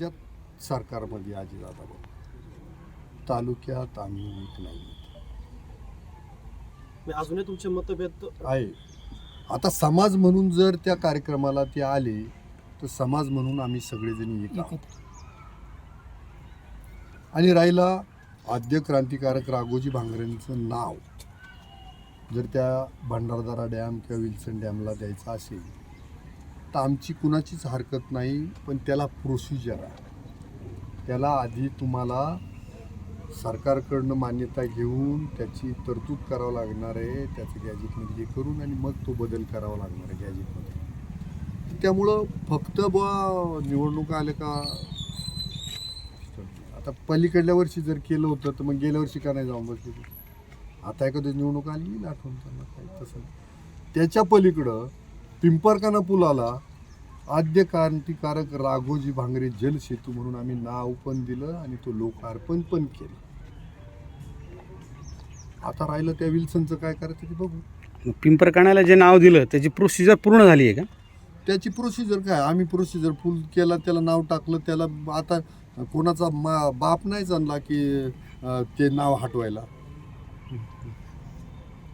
राज्यात सरकारमध्ये भाऊ तालुक्यात आम्ही एक नाही. म्हणजे अजूनही तुमचे मतभेद आहे. आता समाज म्हणून जर त्या कार्यक्रमाला ते आले तर समाज म्हणून आम्ही सगळेजण एक आहोत. आणि राहिला आद्य क्रांतिकारक राघोजी भांगरेंचं नाव. जर त्या भंडारदारा डॅम किंवा विल्सन डॅमला द्यायचं असेल तर आमची कुणाचीच हरकत नाही पण त्याला प्रोसिजर आहे. त्याला आधी तुम्हाला सरकारकडनं मान्यता घेऊन त्याची तरतूद करावं लागणार आहे त्याचं गॅजेटमध्ये हे करून आणि मग तो बदल करावा लागणार आहे गॅजेटमध्ये त्यामुळं फक्त बुवा निवडणुका आल्या का? आता पलीकडल्या वर्षी जर केलं होतं तर मग गेल्या वर्षी का नाही जाऊन बसले आता एखादी निवडणूक आली आठवण त्यांना काही तसं त्याच्या पलीकडं पिंपरकाना पुलाला आद्य क्रांतिकारक राघोजी भांगरे जलसेतू म्हणून आम्ही नाव पण दिलं आणि तो लोकार्पण पण केलं. आता राहिलं त्या विल्सनचं काय करायचं ते बघू. पिंपरकाण्याला जे नाव दिलं त्याची प्रोसिजर पूर्ण झाली आहे का? त्याची प्रोसिजर काय? आम्ही प्रोसिजर फुल केला त्याला नाव टाकलं त्याला आता कोणाचा मा बाप नाही जाणला की ते नाव हटवायला.